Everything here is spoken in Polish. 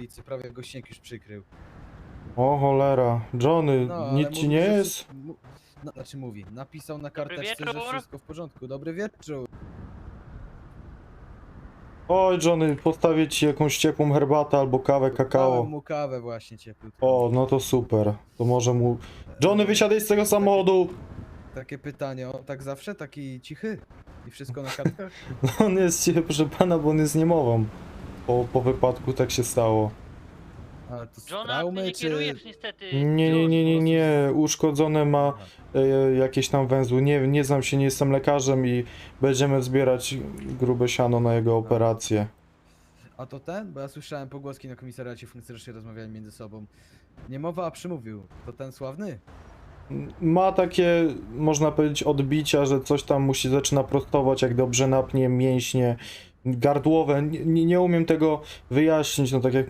ulicy, prawie go śnieg już przykrył. O cholera. Johnny, No, ale nic mówi, ci nie że jest? mu- No, znaczy mówi, napisał na karteczce, że wieczór. wszystko w porządku. Dobry wieczór. Oj, Johnny, postawię ci jakąś ciepłą herbatę albo kawę, kakao. Dałem mu kawę właśnie ciepłutką. O, no to super. To może mu... Johnny, wysiadaj z tego samochodu! Takie pytanie, o, tak zawsze? Taki cichy? I wszystko na kartkach? No, on jest cichy, proszę pana, bo on jest niemową. Po, po wypadku tak się stało. Ale to z Johna, ty traumy, nie czy... kierujesz niestety. Nie, nie, nie, nie, nie. Uszkodzone ma e, jakieś tam węzły. Nie, nie znam się, nie jestem lekarzem i będziemy zbierać grube siano na jego operację. A to ten? Bo ja słyszałem pogłoski na komisariacie, funkcjonariusze rozmawiali między sobą. Nie mowa, a przymówił. To ten sławny? Ma takie, można powiedzieć, odbicia, że coś tam musi zaczyna prostować, jak dobrze napnie mięśnie gardłowe. Nie, nie- umiem tego wyjaśnić, no tak jak